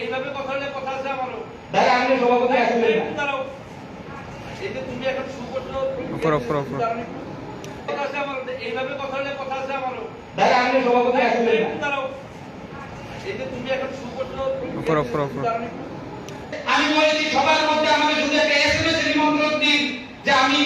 এইভাবে কথা হলে কথা আছে আমারও। আপনি সভাপতি আসবেন না দাঁড়াও। এই যে তুমি এখন শু করছ উপর, উপর, উপর। কথা আছে আমারও। এইভাবে কথা হলে কথা আছে আমারও। দাদা আপনি সভাপতি আসবেন না দাঁড়াও। এই যে তুমি এখন শু করছ উপর, উপর, উপর। আমি বলেছি সবার মধ্যে আমাকে শুধু একটা এসএমএস নিমন্ত্রণ দিন যে আমি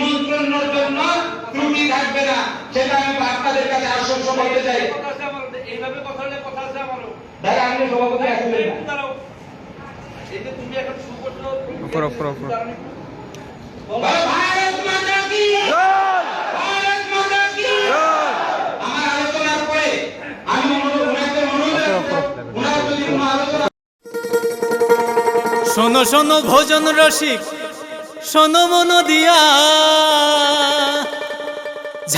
নিমন্ত্রণের জন্য ত্রুটি থাকবে না। সেটা আমি আপনাদের কাছে আশ্বস্ত করতে চাই। কথা আছে আমারও এইভাবে কথা হলে কথা আছে আমারও দাদা আপনি সভাপতি আসবেন না। একটু দাঁড়াও এই যে তুমি এখন শু উপর, উপর, উপর। ভারত মাতা কি? ভারত মাতা কি? আমার আলোচনার পরে আমি ওনাকে অনুরোধ ওনার যদি কোনো আলোচনা শোনো শোনো ভোজন রসিক। শোনো মন দিয়া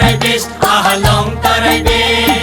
তরাই বেশ আহা লং তারাই বেশ